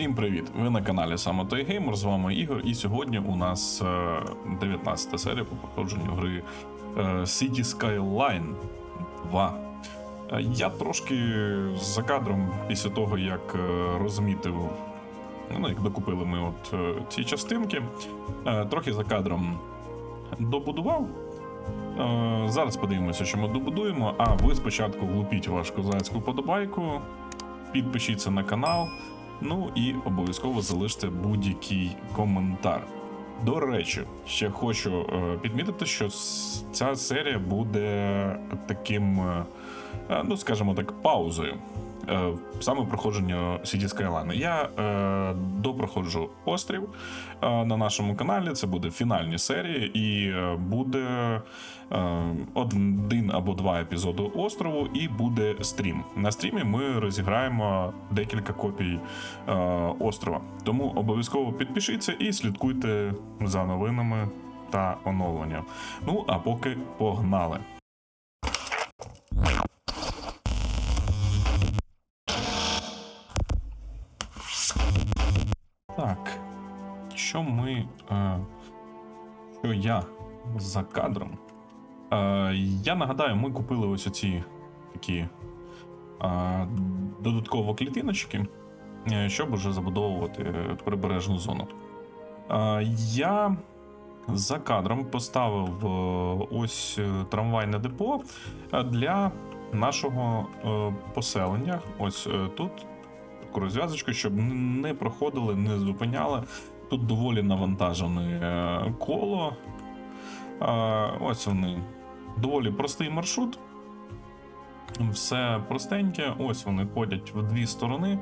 Всім привіт! Ви на каналі Саме Той Геймер, з вами Ігор, і сьогодні у нас е, 19 серія по проходженню гри е, City Skyline 2. Е, Я трошки за кадром після того, як е, розмітив, ну, як докупили ми от е, ці частинки, е, трохи за кадром добудував. Е, Зараз подивимося, що ми добудуємо. А ви спочатку влупіть вашу козацьку подобайку, підпишіться на канал. Ну і обов'язково залиште будь-який коментар. До речі, ще хочу е, підмітити, що ця серія буде таким, е, е, ну скажімо так, паузою. Е, Саме проходження City Skyline. Я е, допроходжу острів е, на нашому каналі. Це буде фінальні серії, і е, буде е, один або два епізоди острову, і буде стрім. На стрімі ми розіграємо декілька копій е, острова. Тому обов'язково підпишіться і слідкуйте за новинами та оновленням. Ну а поки погнали. Що ми. Е, що я за кадром? Е, я нагадаю, ми купили ось оці такі е, додатково клітиночки, щоб уже забудовувати прибережну зону. Я за кадром поставив ось трамвайне депо для нашого поселення. Ось тут таку розв'язочку, щоб не проходили, не зупиняли. Тут доволі навантажене е, коло. Ось вони. Доволі простий маршрут. Все простеньке. Ось вони ходять в дві сторони.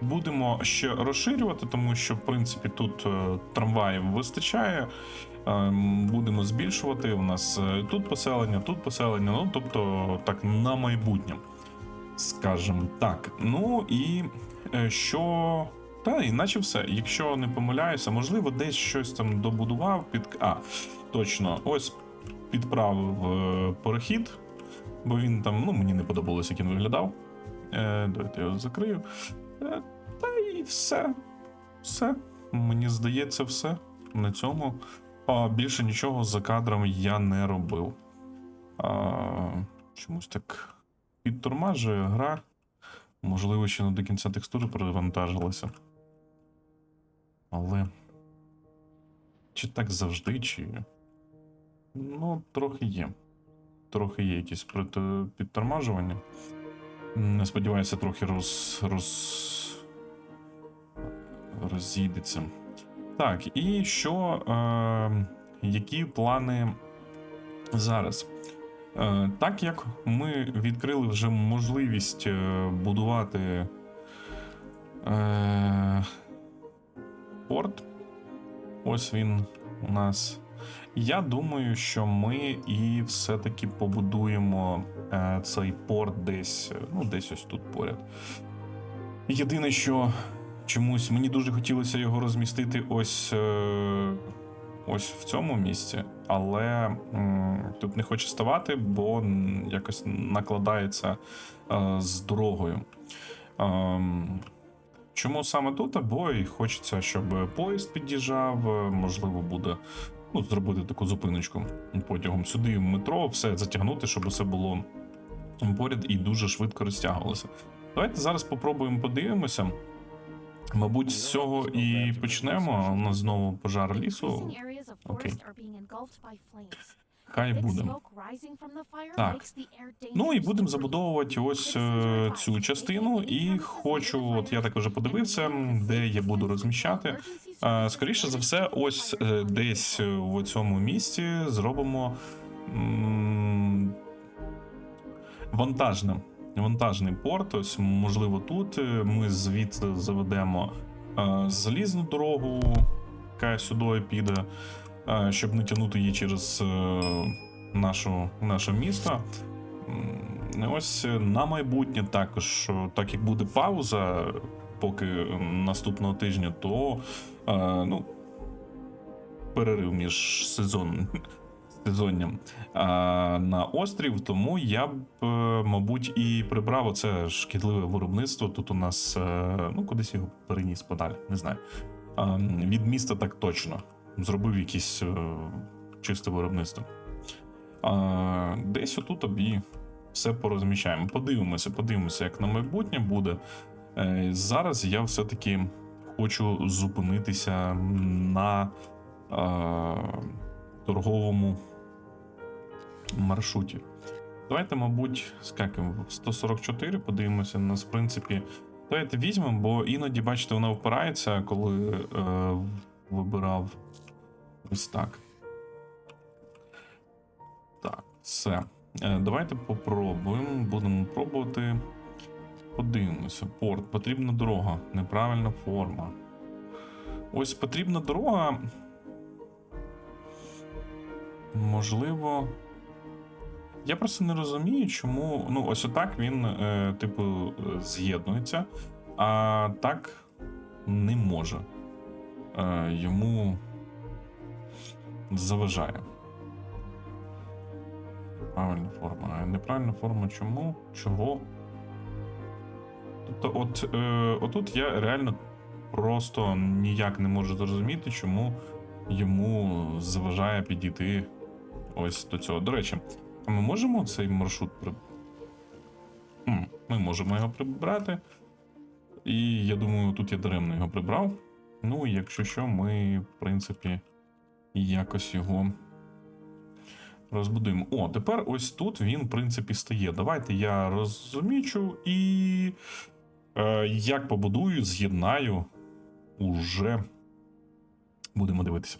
Будемо ще розширювати, тому що, в принципі, тут е, трамваїв вистачає. Е, Будемо збільшувати. У нас тут поселення, тут поселення. Ну, тобто, так, на майбутнє. Скажем так. Ну і е, що. Та, іначе все. Якщо не помиляюся, можливо, десь щось там добудував під. А, точно, ось підправив е, перехід, бо він там, ну, мені не подобалось, як він виглядав. Е, давайте я його закрию. Е, та і все. Все. Мені здається, все. На цьому. А, більше нічого за кадром я не робив. А, чомусь так підтормажує гра. Можливо, ще не до кінця текстури перевантажилася. Але. Чи так завжди, чи. Ну, трохи є. Трохи є якісь підтормажування. М, Сподіваюся, трохи роз. роз... розійдеться. Так, і що. Е, які плани зараз? Е, Так як ми відкрили вже можливість е, будувати е, порт, ось він у нас. Я думаю, що ми і все-таки побудуємо цей порт десь, ну, десь ось тут поряд. Єдине, що чомусь мені дуже хотілося його розмістити ось, ось в цьому місці, але м, тут не хоче ставати, бо якось накладається е, з дорогою. Ем, Чому саме тут? Бо і хочеться, щоб поїзд під'їжджав, е, можливо, буде ну, зробити таку зупиночку потягом сюди, в метро, все затягнути, щоб усе було поряд і дуже швидко розтягувалося. Давайте зараз попробуємо подивимося. Мабуть, з цього і почнемо. У нас знову пожар лісу. Окей. Хай буде. Так. Ну і будемо забудовувати ось е, цю частину. І хочу, от я так вже подивився, де я буду розміщати. Е, Скоріше за все, ось е, десь е, в цьому місці зробимо м, вантажне. Вантажний порт, ось можливо, тут е, ми звідси заведемо е, залізну дорогу, яка сюди піде, е, щоб не тягнути її через е, нашу, наше місто. Ось е, на майбутнє також, так як буде пауза, поки наступного тижня, то ну, перерив між сезон, сезонням на острів, тому я б, мабуть, і прибрав оце шкідливе виробництво. Тут у нас ну кудись його переніс подалі, не знаю. Від міста так точно. Зробив якесь е, чисте виробництво. Десь отут тобі все порозміщаємо. Подивимося, подивимося, як на майбутнє буде. Е, зараз я все-таки хочу зупинитися на торговому маршруті. Давайте, мабуть, скакаємо в 144, подивимося. У нас, в принципі, давайте візьмемо, бо іноді, бачите, вона впирається, коли е, вибирав ось так. Так, все. Е, давайте попробуємо. Будемо пробувати. Подивимося. Порт. Потрібна дорога. Неправильна форма. Ось потрібна дорога. Можливо. Я просто не розумію, чому. Ну, ось отак він, е, типу, з'єднується, а так не може. Е, йому заважає. Правильна форма. А неправильна форма чому? Чого? Тобто, от е, отут я реально просто ніяк не можу зрозуміти, чому йому заважає підійти ось до цього. До речі, а ми можемо цей маршрут при... М, Ми можемо його прибрати. І я думаю, тут я даремно його прибрав. Ну, якщо що, ми, в принципі, якось його розбудуємо. О, тепер ось тут він, в принципі, стає. Давайте я розумічу і е, як побудую, з'єднаю, уже будемо дивитися.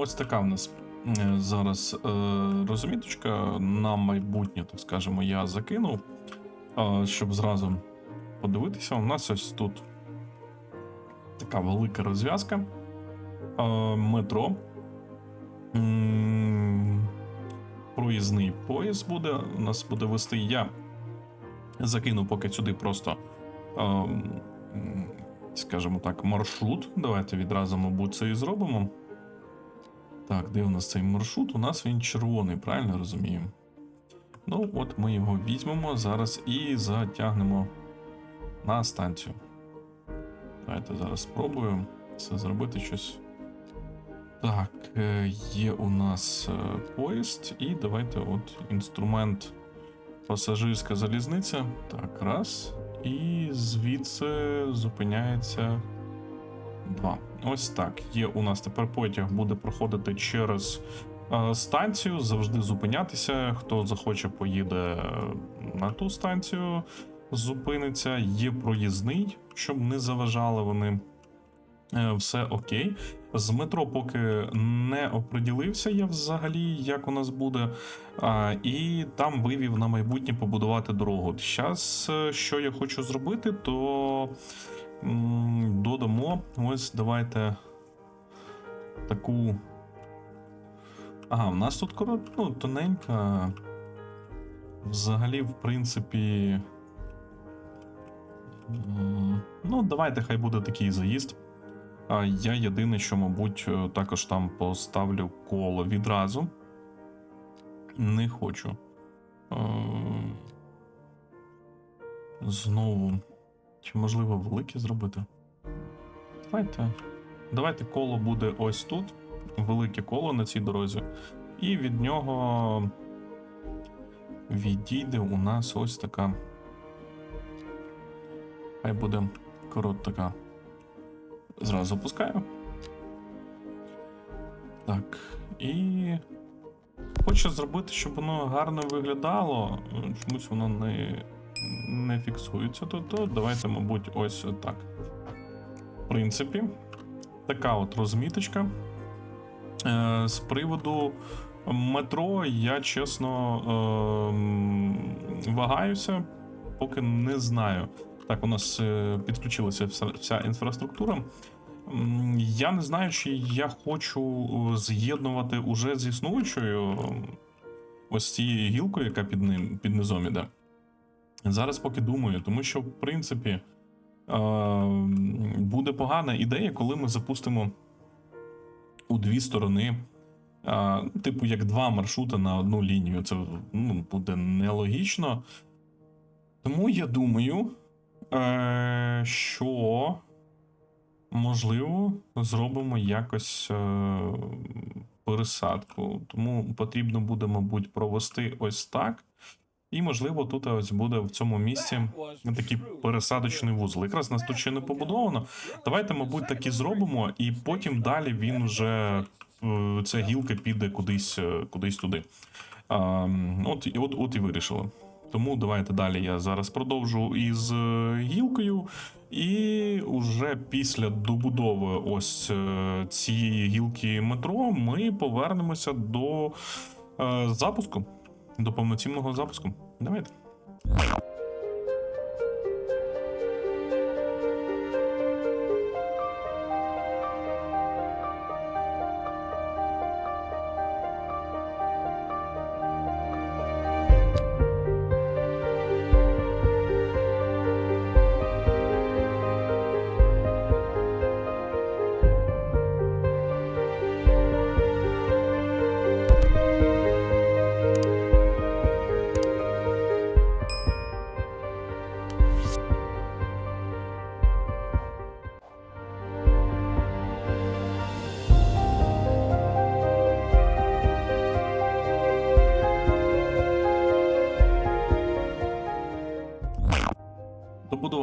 Ось така в нас е, зараз е, розміточка на майбутнє, так скажемо, я закинув, щоб зразу подивитися. У нас ось тут така велика розв'язка. Метро. Проїзний поїзд буде. У нас буде вести. Я закину поки сюди просто. Скажімо так, маршрут. Давайте відразу, мабуть, це і зробимо. Так, де у нас цей маршрут? У нас він червоний, правильно розумію? Ну, от ми його візьмемо зараз і затягнемо на станцію. Давайте зараз спробую це зробити щось. Так, е, є у нас е, поїзд, і давайте от інструмент пасажирська залізниця. Так, раз. І звідси зупиняється два. Ось так. Є у нас тепер потяг буде проходити через е, станцію, завжди зупинятися. Хто захоче, поїде е, на ту станцію, зупиниться. Є проїзний, щоб не заважали вони. Е, Все окей. З метро поки не оприділився я взагалі, як у нас буде. А, і там вивів на майбутнє побудувати дорогу. Зараз, що я хочу зробити, то додамо. Ось давайте таку. Ага, у нас тут корот, ну, тоненька. Взагалі, в принципі. Ну, давайте, хай буде такий заїзд. А я єдине, що, мабуть, е, також там поставлю коло відразу. Не хочу. Е, Знову. Чи можливо велике зробити? Давайте. Давайте коло буде ось тут. Велике коло на цій дорозі. І від нього відійде у нас ось така. Хай буде корот. Зразу запускаю. Так. І. Хочу зробити, щоб воно гарно виглядало. Чомусь воно не, не фіксується тут. То давайте, мабуть, ось так. В принципі, така от розміточка. Е, з приводу метро, я чесно е, вагаюся, поки не знаю. Так, у нас е, підключилася вся, інфраструктура. Я не знаю, чи я хочу е, з'єднувати уже з існуючою ось цією гілкою, яка під ним під низом іде. Зараз поки думаю, тому що, в принципі, буде погана ідея, коли ми запустимо у дві сторони. Типу, як два маршрути на одну лінію. Це ну, буде нелогічно. Тому я думаю, е, що можливо зробимо якось е, пересадку. Тому потрібно буде, мабуть, провести ось так. І, можливо, тут ось буде в цьому місці такий пересадочний вузол. Якраз нас тут ще не побудовано. Давайте, мабуть, так і зробимо, і потім далі він вже е, ця гілка піде кудись, е, кудись туди. От, от, от і вирішили. Тому давайте далі я зараз продовжу із е, гілкою. І уже після добудови ось цієї гілки метро ми повернемося до запуску, до повноцінного запуску. Давайте.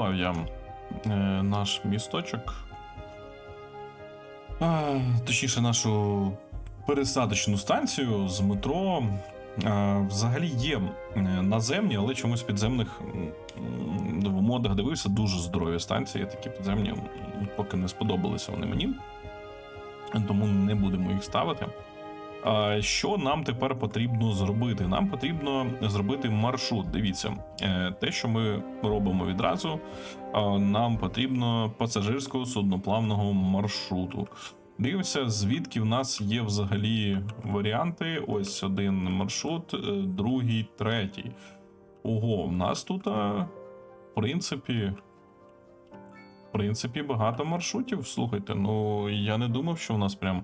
Добудував я е, наш місточок. А, точніше, нашу пересадочну станцію з метро. А, взагалі є е, наземні, але чомусь підземних в модах дивився дуже здорові станції, такі підземні, поки не сподобалися вони мені. Тому не будемо їх ставити. Що нам тепер потрібно зробити? Нам потрібно зробити маршрут. Дивіться, е, те, що ми робимо відразу, нам потрібно пасажирського судноплавного маршруту. Дивимося, звідки в нас є взагалі варіанти. Ось один маршрут, е, другий, третій. Ого, в нас тут, в принципі. В принципі, багато маршрутів. Слухайте, ну я не думав, що у нас прям.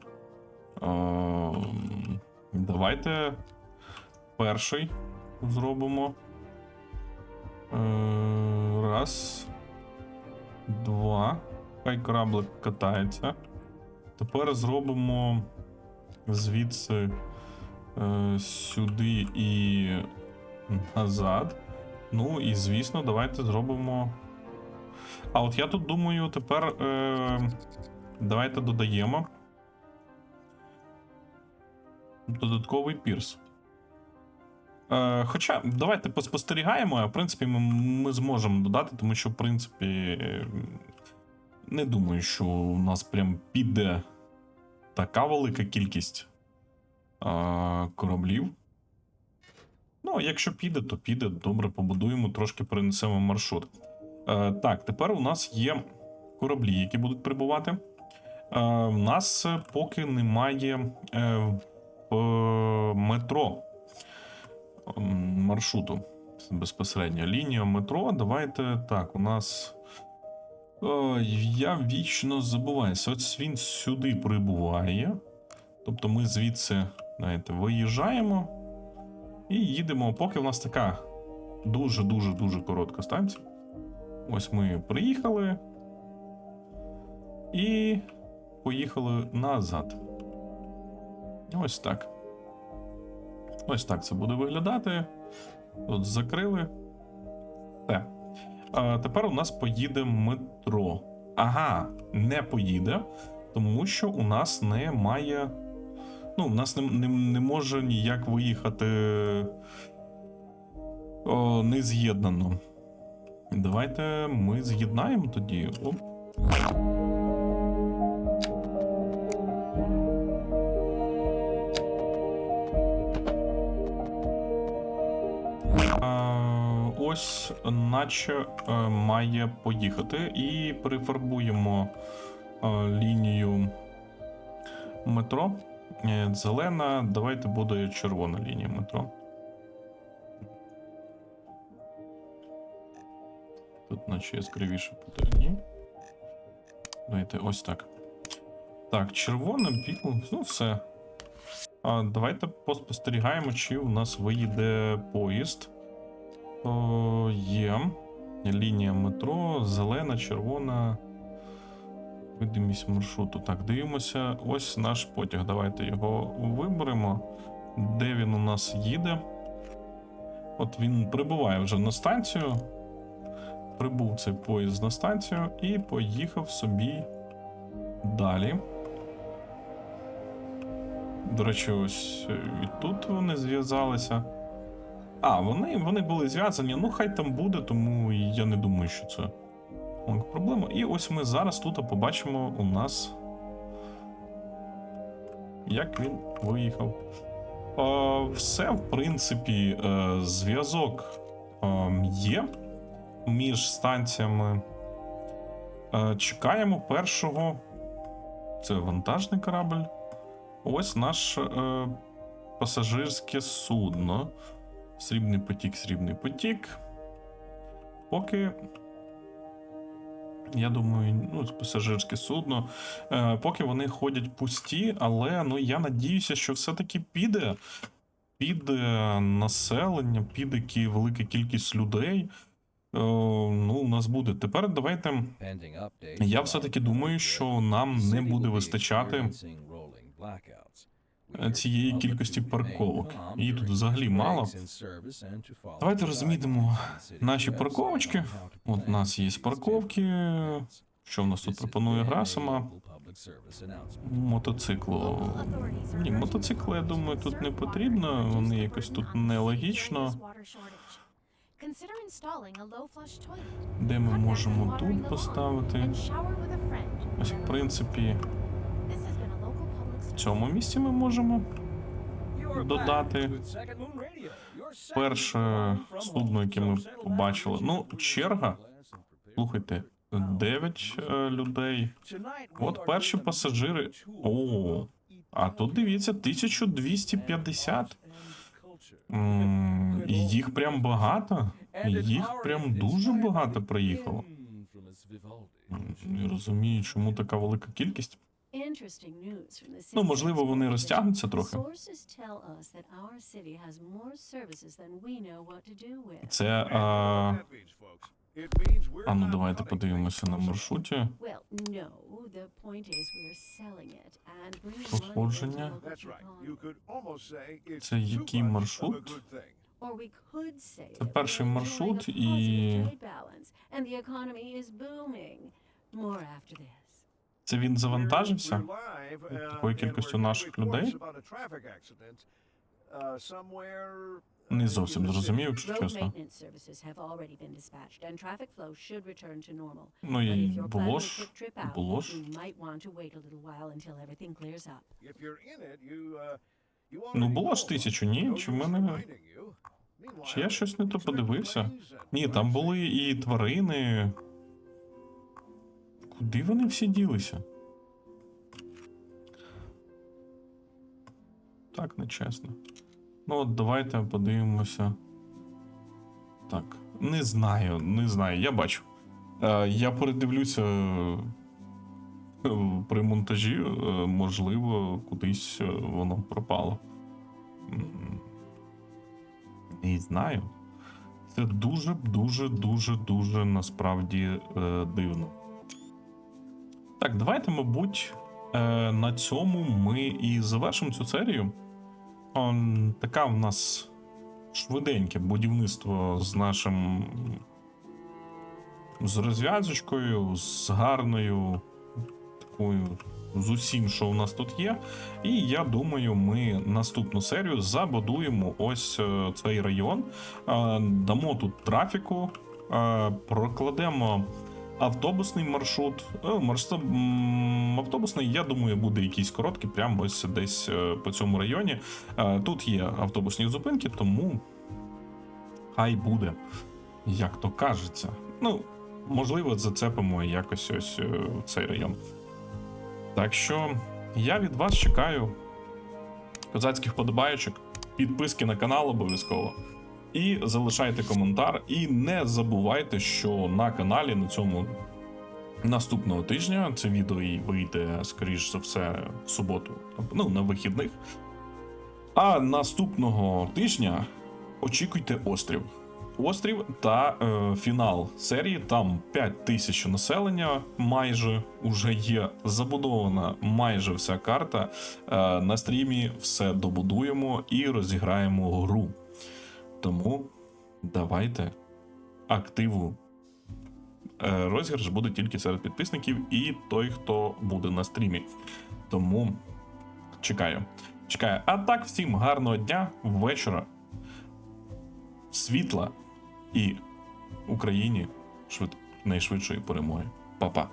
Ем, Давайте перший зробимо. Е, Раз. Два. Хай кораблик катається. Тепер зробимо звідси е, сюди і назад. Ну і звісно, давайте зробимо. А от я тут думаю, тепер е, давайте додаємо додатковий пірс. Е, хоча давайте поспостерігаємо, а в принципі ми, ми зможемо додати, тому що, в принципі, не думаю, що у нас прям піде така велика кількість е, кораблів. Ну, якщо піде, то піде. Добре, побудуємо, трошки перенесемо маршрут. Е, так, тепер у нас є кораблі, які будуть прибувати. Е, в нас е, поки немає е, метро м, маршруту. Безпосередньо лінія метро. Давайте так, у нас. Ой, я вічно забуваюся. Ось він сюди прибуває. Тобто ми звідси знаєте, виїжджаємо і їдемо, поки в нас така дуже-дуже дуже коротка станція. Ось ми приїхали і поїхали назад. Ось так. Ось так це буде виглядати. От закрили. Все. А тепер у нас поїде метро. Ага, не поїде, тому що у нас немає. Ну, у нас не, не, не може ніяк виїхати о, не з'єднано. Давайте ми з'єднаємо тоді. Оп. Е, наче е, має поїхати. І прифарбуємо е, лінію метро. Е, Зелена, давайте буде червона лінія метро. Тут наче яскравіше буде. Ні. Давайте ось так. Так, червона, біло, ну все. А, давайте поспостерігаємо, чи у нас виїде поїзд. О, є. Лінія метро, зелена, червона. Видимість маршруту. Так, дивимося. Ось наш потяг. Давайте його виберемо. Де він у нас їде? От він прибуває вже на станцію. Прибув цей поїзд на станцію і поїхав собі далі. До речі, ось е, і тут вони зв'язалися. А, вони, вони були зв'язані. Ну, хай там буде, тому я не думаю, що це проблема. І ось ми зараз тут побачимо у нас. Як він виїхав. Е, все, в принципі, е, зв'язок е, є між станціями. Е, чекаємо першого. Це вантажний корабль. Ось наш е, пасажирське судно. Срібний потік, срібний потік. Поки. Я думаю, ну, пасажирське судно. Е, поки вони ходять пусті, але ну, я надіюся, що все-таки піде. Піде населення, піде велика кількість людей. Е, ну, у нас буде. Тепер давайте. Я все-таки думаю, що нам не буде вистачати цієї кількості парковок. Її тут взагалі мало. Давайте розмітимо наші парковочки. От у нас є парковки. Що в нас тут пропонує гра сама? Мотоциклу. Ні, мотоцикли, я думаю, тут не потрібно. Вони якось тут нелогічно. Де ми можемо тут поставити? Ось, в принципі, цьому місці ми можемо додати перше судно, яке ми побачили. Ну, черга. Слухайте, 9 людей. От перші пасажири. О, а тут дивіться, 1250. М, І їх прям багато. Їх прям дуже багато приїхало. Не розумію, чому така велика кількість. Ну, можливо, вони розтягнуться трохи. Це а, А ну давайте подивимося на маршруті. It's Це який маршрут? Це перший маршрут і- Це він завантажився? Uh, такою кількістю наших людей? uh, uh, Не зовсім зрозумів, якщо чесно. Ну і було ж, було ж. uh, Ну, було ж тисячу, ні? Чи в мене-. Чи я щось не то подивився? Ні, там були і тварини. Куди вони всі ділися? Так, нечесно. Ну, от давайте подивимося. Так. Не знаю, не знаю, я бачу. Е, я передивлюся е, при монтажі, е, можливо, кудись воно пропало. Не знаю. Це дуже, дуже, дуже, насправді дивно. Так, давайте, мабуть, е, на цьому ми і завершимо цю серію. Така в нас швиденьке будівництво з нашим. з розв'язочкою, з гарною такою. З усім, що у нас тут є. І я думаю, ми наступну серію забудуємо ось е, цей район, е, дамо тут трафіку, прокладемо автобусний маршрут. Е, автобусний, я думаю, буде якийсь короткий, прямо ось десь е, по цьому районі. Е, Тут є автобусні зупинки, тому хай буде, як то кажеться. Ну, можливо, зацепимо якось ось цей район. Так що я від вас чекаю козацьких подобаєчок, підписки на канал обов'язково. І залишайте коментар. І не забувайте, що на каналі на цьому наступного тижня це відео і вийде, скоріш за все, в суботу, ну, на вихідних. А наступного тижня очікуйте острів. Острів та е, фінал серії. Там 5 тисяч населення майже уже є забудована майже вся карта. Е, на стрімі все добудуємо і розіграємо гру. Тому давайте активу. Е, розіграш буде тільки серед підписників і той, хто буде на стрімі. Тому чекаю. Чекаю. А так, всім гарного дня, вечора, світла і Україні швид... найшвидшої перемоги. Па-па.